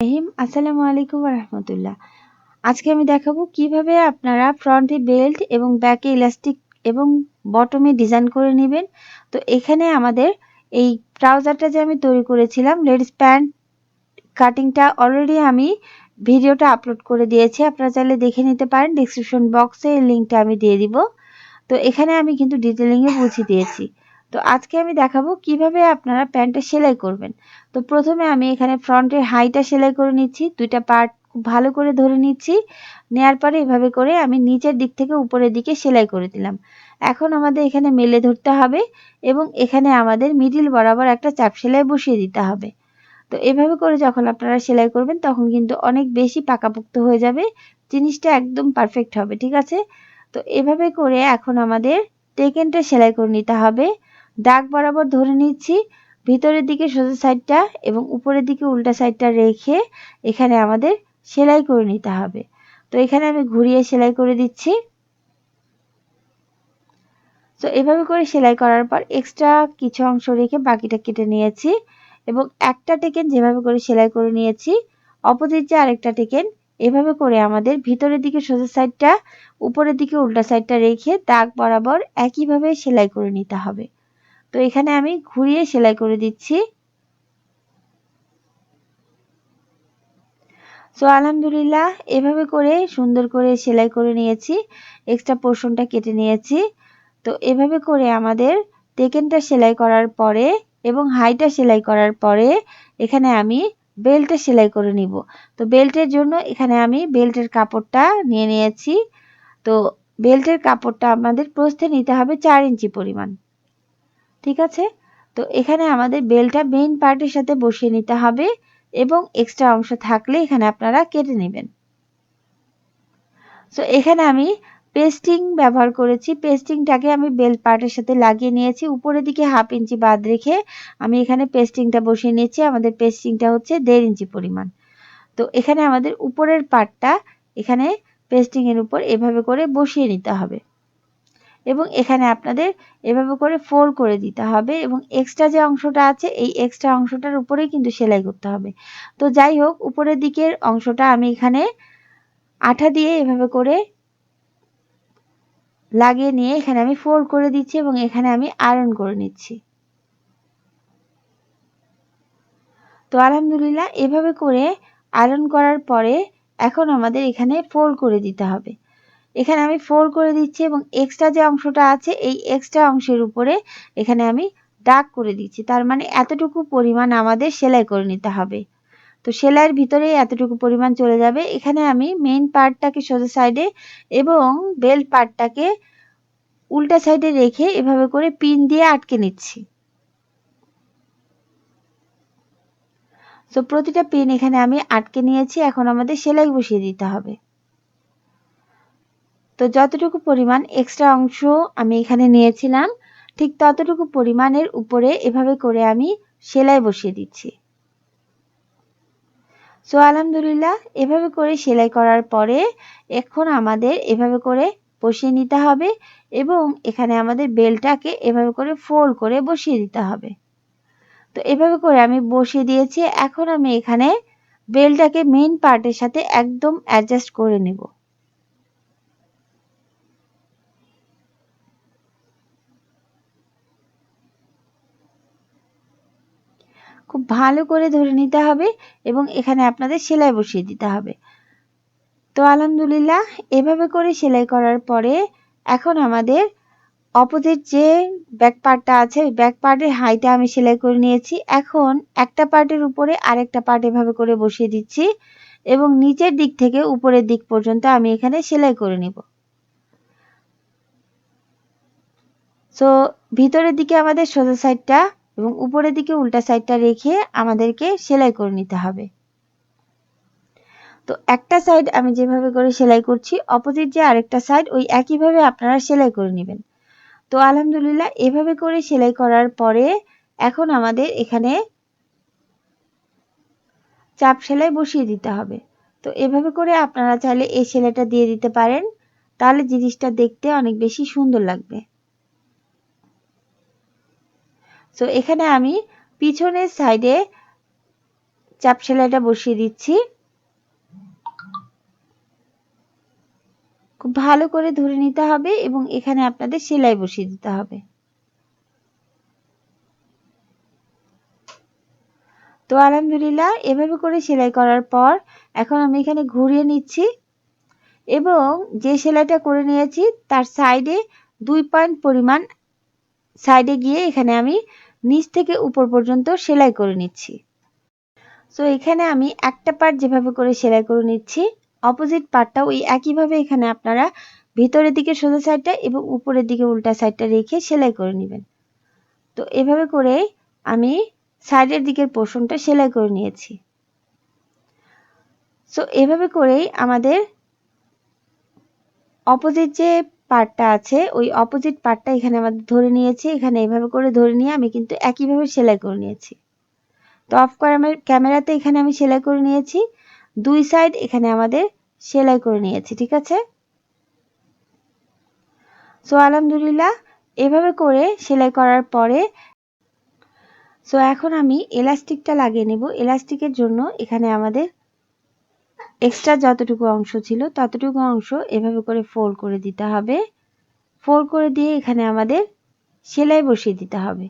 রহিম আসসালামু আলাইকুম রহমতুল্লাহ আজকে আমি দেখাবো কীভাবে আপনারা ফ্রন্টে বেল্ট এবং ব্যাকে ইলাস্টিক এবং বটমে ডিজাইন করে নেবেন। তো এখানে আমাদের এই ট্রাউজারটা যে আমি তৈরি করেছিলাম, লেডিস প্যান্ট কাটিংটা অলরেডি আমি ভিডিওটা আপলোড করে দিয়েছি। আপনারা চাইলে দেখে নিতে পারেন ডিসক্রিপশন বক্সে লিঙ্কটা আমি দিয়ে দিব। তো এখানে আমি কিন্তু ডিটেলিংয়ে বুঝিয়ে দিয়েছি। তো আজকে আমি দেখাবো কীভাবে আপনারা প্যান্টটা সেলাই করবেন। তো প্রথমে আমি এখানে ফ্রন্টের হাইটা সেলাই করে নিচ্ছি, দুইটা পার্ট খুব ভালো করে ধরে নিচ্ছি। নেয়ার পরে এভাবে করে আমি নিচের দিক থেকে উপরের দিকে সেলাই করে দিলাম। এখন আমাদের এখানে মেলে ধরতে হবে এবং এখানে আমাদের মিডিল বরাবর একটা চাপ সেলাই বসিয়ে দিতে হবে। তো এভাবে করে যখন আপনারা সেলাই করবেন, তখন কিন্তু অনেক বেশি পাকাপোক্ত হয়ে যাবে, জিনিসটা একদম পারফেক্ট হবে, ঠিক আছে? তো এভাবে করে এখন আমাদের টেকেনটা সেলাই করে নিতে হবে। দাগ বরাবর ধরে নিচ্ছি। ভিতরের দিকে সোজা সাইডটা এবং উপরের দিকে উল্টা সাইডটা রেখে এখানে আমাদের সেলাই করে নিতে হবে। তো এখানে আমি ঘুরিয়ে সেলাই করে দিচ্ছি। তো এভাবে করে সেলাই করার পর এক্সট্রা কিছু অংশ রেখে বাকিটা কেটে নিয়েছি এবং একটা টেকেন যেভাবে করে সেলাই করে নিয়েছি, অপোজিট যে আরেকটা টেকেন এভাবে করে আমাদের ভিতরের দিকে সোজা সাইডটা, উপরের দিকে উল্টা সাইডটা রেখে দাগ বরাবর একইভাবে সেলাই করে নিতে হবে। তো এখানে আমি ঘুরিয়ে সেলাই করে দিচ্ছি। সো আলহামদুলিল্লাহ, এভাবে করে সুন্দর করে সেলাই করে নিয়েছি এক্সট্রা পোর্শনটা কেটে নিয়েছি। তো এভাবে করে আমাদের টেকেনটা সেলাই করার পরে এবং হাইটা সেলাই করার পরে এখানে আমি বেল্টটা সেলাই করে নিব। তো বেল্টের জন্য এখানে আমি বেল্টের কাপড়টা নিয়ে নিয়েছি। তো বেল্টের কাপড়টা আমাদের প্রস্থে নিতে হবে চার ইঞ্চি পরিমাণ। ঠিক আছে? তো এখানে আমাদের বেলটা মেইন পার্টের সাথে বসিয়ে নিতে হবে এবং এক্সট্রা অংশ থাকলে এখানে আপনারা কেটে নেবেন। সো এখানে আমি পেস্টিং ব্যবহার করেছি। পেস্টিংটাকে আমি বেল পার্টের সাথে লাগিয়ে নিয়েছি। উপরের দিকে হাফ ইঞ্চি বাদ রেখে আমি এখানে পেস্টিংটা বসিয়ে নিয়েছি। আমাদের পেস্টিংটা হচ্ছে দেড় ইঞ্চি পরিমাণ। তো এখানে আমাদের উপরের পার্টটা এখানে পেস্টিংয়ের উপর এভাবে করে বসিয়ে নিতে হবে। এবং এখানে আপনাদের এভাবে করে ফোল্ড করে দিতে হবে এবং এক্সট্রা যে অংশটা আছে, এই এক্সট্রা অংশটার উপরেই কিন্তু সেলাই করতে হবে। তো যাই হোক, উপরের দিকের অংশটা আমি এখানে আঠা দিয়ে এভাবে করে লাগিয়ে নিয়ে এখানে আমি ফোল্ড করে দিচ্ছি এবং এখানে আমি আয়রন করে নিচ্ছি। তো আলহামদুলিল্লাহ, এভাবে করে আয়রন করার পরে এখন আমাদের এখানে ফোল্ড করে দিতে হবে। এখানে আমি ফোর করে দিচ্ছি এবং এক্সট্রা যে অংশটা আছে, এই এক্সট্রা অংশের উপরে এখানে আমি দাগ করে দিচ্ছি। তার মানে এতটুকু পরিমাণ আমাদের সেলাই করে নিতে হবে। তো সেলাইয়ের ভিতরেই এতটুকু পরিমাণ চলে যাবে। এখানে আমি মেইন পার্টটাকে সোজা সাইডে এবং বেল্ট পার্টটাকে উল্টা সাইডে রেখে এভাবে করে পিন দিয়ে আটকে নিচ্ছি। তো প্রতিটা পিন এখানে আমি আটকে নিয়েছি। এখন আমাদের সেলাই বসিয়ে দিতে হবে। তো যতটুকু পরিমাণ এক্সট্রা অংশ আমি এখানে নিয়েছিলাম, ঠিক ততটুকু পরিমাণের উপরে এভাবে করে আমি সেলাই বসিয়ে দিচ্ছি। সো আলহামদুলিল্লাহ, এভাবে করে সেলাই করার পরে এখন আমাদের এভাবে করে বসিয়ে নিতে হবে এবং এখানে আমাদের বেলটাকে এভাবে করে ফোল্ড করে বসিয়ে দিতে হবে। তো এভাবে করে আমি বসিয়ে দিয়েছি, এখন আমি এখানে বেলটাকে মেইন পার্টের সাথে একদম অ্যাডজাস্ট করে নেব। খুব ভালো করে ধরে নিতে হবে এবং এখানে আপনাদের সেলাই বসিয়ে দিতে হবে। তো আলহামদুলিল্লাহ, এভাবে করে সেলাই করার পরে এখন আমাদের অপোজিট যে ব্যাক পার্টটা আছে, ওই ব্যাক পার্টের হাইটা আমি সেলাই করে নিয়েছি। এখন একটা পার্টের উপরে আরেকটা পার্ট এভাবে করে বসিয়ে দিচ্ছি এবং নিচের দিক থেকে উপরের দিক পর্যন্ত আমি এখানে সেলাই করে নিব। সো ভিতরের দিকে আমাদের সোজা সাইডটা এবং উপরের দিকে উল্টা সাইডটা রেখে আমাদেরকে সেলাই করে নিতে হবে। তো একটা সাইড আমি যেভাবে করে সেলাই করছি অপোজিট যে আরেকটা সাইড ওই একইভাবে আপনারা সেলাই করে নেবেন। তো আলহামদুলিল্লাহ, এভাবে করে সেলাই করার পরে এখন আমাদের এখানে চাপ সেলাই বসিয়ে দিতে হবে। তো এভাবে করে আপনারা চাইলে এই সেলাইটা দিয়ে দিতে পারেন। তাহলে জিনিসটা দেখতে অনেক বেশি সুন্দর লাগবে। সো এখানে আমি পিছনের সাইডে চাপ সেলাইটা বসিয়ে দিচ্ছি। খুব ভালো করে ধরে নিতে হবে এবং এখানে আপনাদের সেলাই বসিয়ে দিতে হবে। তো, আলহামদুলিল্লাহ, এভাবে করে সেলাই করার পর এখন আমি এখানে ঘুরিয়ে নিচ্ছি এবং যে সেলাইটা করে নিয়েছি, তার সাইডে দুই পয়েন্ট পরিমাণ সাইডে গিয়ে এখানে আমি নিচ থেকে উপর পর্যন্ত সেলাই করে নিচ্ছি। সো এখানে আমি একটা পার্ট যেভাবে করে সেলাই করে নিচ্ছি অপোজিট পার্টটা ওই একইভাবে এখানে আপনারা ভিতরের দিকে সোজা সাইডটা এবং উপরের দিকে উল্টা সাইডটা রেখে সেলাই করে নেবেন। তো, এভাবে করে আমি সাইডের দিকের পোর্শনটা সেলাই করে নিয়েছি। সো এভাবে করেই আমাদের অপোজিট যে পার্টটা আছে, ওই অপোজিট পার্টটা এখানে আমাদের ধরে নিয়েছি, এখানে এভাবে করে ধরে নিয়ে আমি কিন্তু একইভাবে সেলাই করে নিয়েছি। তো অফ ক্যামেরাতে এখানে আমি সেলাই করে নিয়েছি, দুই সাইড এখানে আমাদের সেলাই করে নিয়েছি, ঠিক আছে? সো আলহামদুলিল্লাহ, এভাবে করে সেলাই করার পরে সো এখন আমি এলাস্টিকটা লাগিয়ে নেব। এলাস্টিকের জন্য এখানে আমাদের এক্সট্রা যতটুকু অংশ ছিল ততটুকু অংশ এভাবে করে ফোল্ড করে দিতে হবে। ফোল্ড করে দিয়ে এখানে আমাদের সেলাই বসিয়ে দিতে হবে।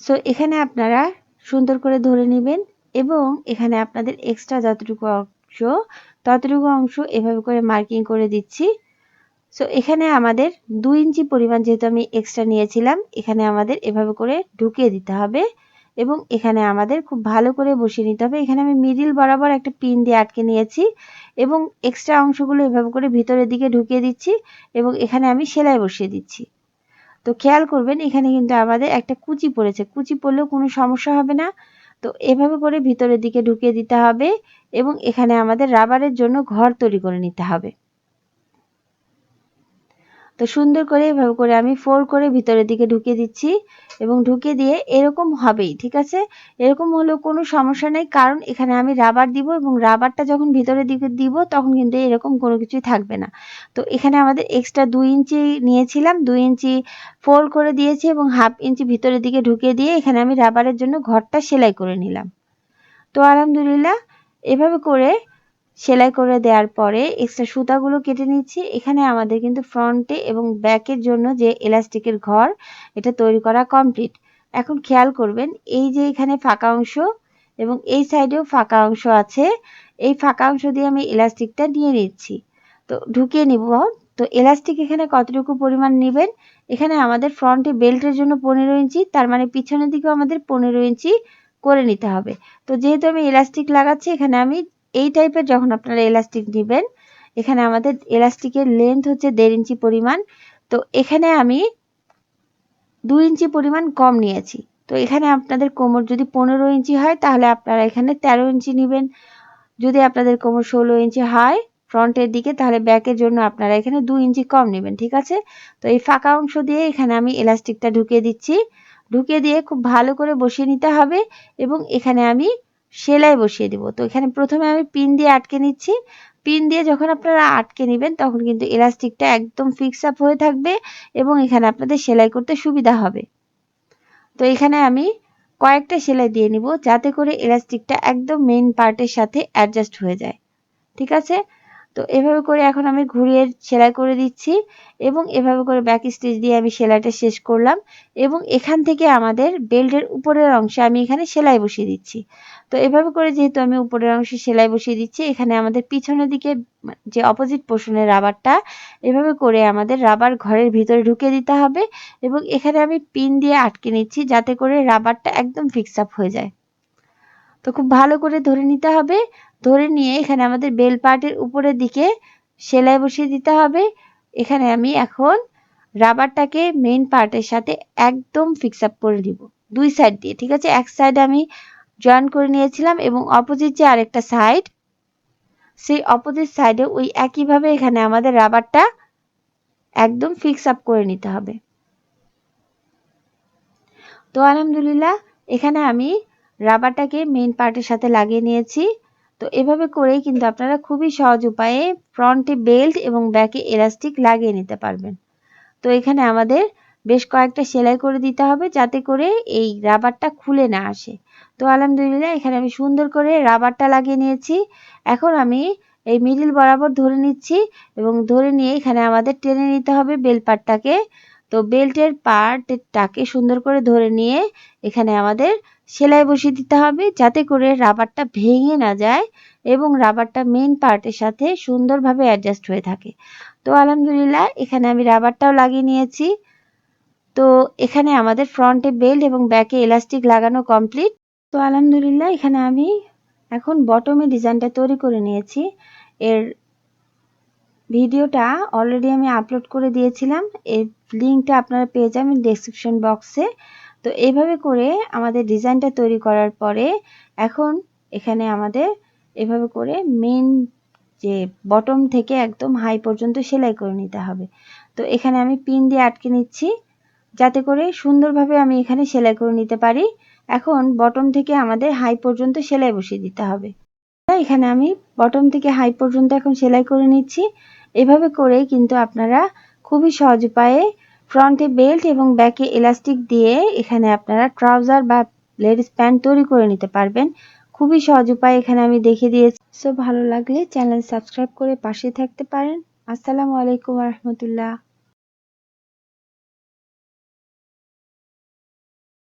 সো এখানে আপনারা সুন্দর করে ধরে নেবেন এবং এখানে আপনাদের এক্সট্রা যতটুকু অংশ ততটুকু অংশ এভাবে করে মার্কিং করে দিচ্ছি। সো এখানে আমাদের দুই ইঞ্চি পরিমাণ যেহেতু আমি এক্সট্রা নিয়েছিলাম, এখানে আমাদের এভাবে করে ঢুকিয়ে দিতে হবে। এবং এখানে আমাদের খুব ভালো করে বসিয়ে নিতে হবে। এখানে আমি মিডিল বরাবর একটা পিন দিয়ে আটকে নিয়েছি এবং এক্সট্রা অংশগুলো এভাবে করে ভিতরের দিকে ঢুকিয়ে দিচ্ছি এবং এখানে আমি সেলাই বসিয়ে দিচ্ছি। তো খেয়াল করবেন, এখানে কিন্তু আমাদের একটা কুচি পড়েছে। কুচি পড়লেও কোনো সমস্যা হবে না। তো এভাবে করে ভিতরের দিকে ঢুকিয়ে দিতে হবে এবং এখানে আমাদের রাবারের জন্য ঘর তৈরি করে নিতে হবে। তো সুন্দর করে এভাবে করে আমি ফোল্ড করে ভিতরের দিকে ঢুকিয়ে দিচ্ছি এবং ঢুকিয়ে দিয়ে এরকম হবেই, ঠিক আছে? এরকম হলেও কোনো সমস্যা নেই, কারণ এখানে আমি রাবার দিব এবং রাবারটা যখন ভিতরের দিকে দিব তখন কিন্তু এরকম কোনো কিছুই থাকবে না। তো এখানে আমাদের এক্সট্রা দুই ইঞ্চি নিয়েছিলাম, দুই ইঞ্চি ফোল্ড করে দিয়েছি এবং হাফ ইঞ্চি ভিতরের দিকে ঢুকিয়ে দিয়ে এখানে আমি রাবারের জন্য ঘরটা সেলাই করে নিলাম। তো আলহামদুলিল্লাহ, এভাবে করে সেলাই করে দেওয়ার পরে এক্সট্রা সুতাগুলো কেটে নিচ্ছি। এখানে আমাদের কিন্তু ফ্রন্টে এবং ব্যাকের জন্য যে এলাস্টিকের ঘর, এটা তৈরি করা কমপ্লিট এখন খেয়াল করবেন, এই যে এখানে ফাঁকা অংশ এবং এই সাইডেও ফাঁকা অংশ আছে, এই ফাঁকা অংশ দিয়ে আমি এলাস্টিকটা নিয়ে নিচ্ছি। তো ঢুকিয়ে নিব। তো এলাস্টিক এখানে কতটুকু পরিমাণ নেবেন? এখানে আমাদের ফ্রন্টে বেল্টের জন্য পনেরো ইঞ্চি, তার মানে পিছনের দিকেও আমাদের পনেরো ইঞ্চি করে নিতে হবে। তো যেহেতু আমি এলাস্টিক লাগাচ্ছি, এখানে আমি এই টাইপের যখন আপনারা এলাস্টিক দিবেন, এখানে আমাদের এলাস্টিকের লেন্থ হচ্ছে দেড় ইঞ্চি পরিমাণ। তো এখানে আমি দুই ইঞ্চি পরিমাণ কম নিয়েছি। তো এখানে আপনাদের কোমর যদি পনেরো ইঞ্চি হয়, তাহলে আপনারা এখানে তেরো ইঞ্চি নেবেন। যদি আপনাদের কোমর ষোলো ইঞ্চি হয় ফ্রন্টের দিকে, তাহলে ব্যাকের জন্য আপনারা এখানে দুই ইঞ্চি কম নেবেন, ঠিক আছে? তো এই ফাঁকা অংশ দিয়ে এখানে আমি এলাস্টিকটা ঢুকিয়ে দিচ্ছি। ঢুকিয়ে দিয়ে খুব ভালো করে বসিয়ে নিতে হবে এবং এখানে আমি সেলাই বসিয়ে দিব। তো এখানে প্রথমে আমি পিন দিয়ে আটকে নিচ্ছি। পিন দিয়ে যখন আপনারা আটকে নেবেন, তখন কিন্তু এলাস্টিকটা একদম ফিক্স আপ হয়ে থাকবে এবং এখানে আপনাদের সেলাই করতে সুবিধা হবে। তো এখানে আমি কয়েকটা সেলাই দিয়ে নিব যাতে করে এলাস্টিকটা একদম মেন পার্টের সাথে অ্যাডজাস্ট হয়ে যায়। ঠিক আছে? তো এভাবে করে এখন আমি ঘুরিয়ে সেলাই করে দিচ্ছি এবং এভাবে করে ব্যাক স্টিচ দিয়ে আমি সেলাইটা শেষ করলাম এবং এখান থেকে আমাদের বেল্টের উপরের অংশে আমি এখানে সেলাই বসিয়ে দিচ্ছি। তো এভাবে করে যেহেতু আমি উপরের অংশে সেলাই বসিয়ে দিচ্ছি, এখানে আমাদের পিছনের দিকে যে অপোজিট পোর্শনের রাবারটা, এভাবে করে আমাদের রাবার ঘরের ভিতরে ঢুকে দিতে হবে এবং এখানে আমি পিন দিয়ে আটকে নিচ্ছি যাতে করে রাবারটা একদম ফিক্স আপ হয়ে যায়। তো খুব ভালো করে ধরে নিতে হবে। ধরে নিয়ে এখানে আমাদের বেল পার্টের উপরের দিকে সেলাই বসিয়ে দিতে হবে। এখানে আমি এখন রাবারটাকে মেইন পার্টের সাথে একদম ফিক্স আপ করে দিব, দুই সাইড দিয়ে, ঠিক আছে? এক সাইড আমি জয়েন করে নিয়েছিলাম এবং অপোজিট যে আরেকটা সাইড সেই অপোজিট সাইডে ওই একইভাবে এখানে আমাদের রাবারটা একদম ফিক্স আপ করে নিতে হবে। তো আলহামদুলিল্লাহ, এখানে আমি রাবারটাকে মেইন পার্টের সাথে লাগিয়ে নিয়েছি। তো এভাবে করেই কিন্তু আপনারা খুবই সহজ উপায়ে ফ্রন্টে বেল্ট এবং ব্যাকে এলাস্টিক লাগিয়ে নিতে পারবেন। তো এখানে আমাদের বেশ কয়েকটা সেলাই করে দিতে হবে যাতে করে এই রাবারটা খুলে না আসে। তো আলহামদুলিল্লাহ এখানে আমি সুন্দর করে রাবারটা লাগিয়ে নিয়েছি। এখন আমি এই মিডিল বরাবর ধরে নিচ্ছি এবং ধরে নিয়ে এখানে আমাদের টেনে নিতে হবে বেল পার্টটাকে তো বেল্টের পার্টটাকে সুন্দর করে ধরে নিয়ে এখানে আমাদের সেলাই বসিয়ে দিতে হবে যাতে করে রাবারটা ভেঙে না যায় এবং রাবারটা মেন পার্টের সাথে সুন্দরভাবে অ্যাডজাস্ট হয়ে থাকে। তো আলহামদুলিল্লাহ, এখানে আমি রাবারটাও লাগিয়ে নিয়েছি। তো এখানে আমাদের ফ্রন্টে বেল্ট এবং ব্যাকে এলাস্টিক লাগানো কমপ্লিট তো আলহামদুলিল্লাহ, এখানে আমি এখন বটমে ডিজাইনটা তৈরি করে নিয়েছি। এর ভিডিওটা অলরেডি আমি আপলোড করে দিয়েছিলাম। এর লিঙ্কটা আপনারা পেয়ে যাবেন ডেসক্রিপশন বক্সে তো এইভাবে করে আমাদের ডিজাইনটা তৈরি করার পরে এখন এখানে আমাদের এভাবে করে মেন যে বটম থেকে একদম হাই পর্যন্ত সেলাই করে নিতে হবে। তো এখানে আমি পিন দিয়ে আটকে নিচ্ছি যাতে করে সুন্দরভাবে আমি এখানে সেলাই করে নিতে পারি। এখন বটম থেকে আমাদের হাই পর্যন্ত সেলাই বসিয়ে দিতে হবে। এখানে আমি বটম থেকে হাই পর্যন্ত এখন সেলাই করে নিচ্ছি। এভাবে করে কিন্তু আপনারা খুবই সহজ উপায়ে ফ্রন্টে বেল্ট এবং ব্যাকে এলাস্টিক দিয়ে এখানে আপনারা ট্রাউজার বা লেডিস প্যান্ট তৈরি করে নিতে পারবেন। খুবই সহজ উপায় এখানে আমি দেখে দিয়েছি। সো ভালো লাগলে চ্যানেল সাবস্ক্রাইব করে পাশে থাকতে পারেন। আসসালামু আলাইকুম রহমতুল্লাহ।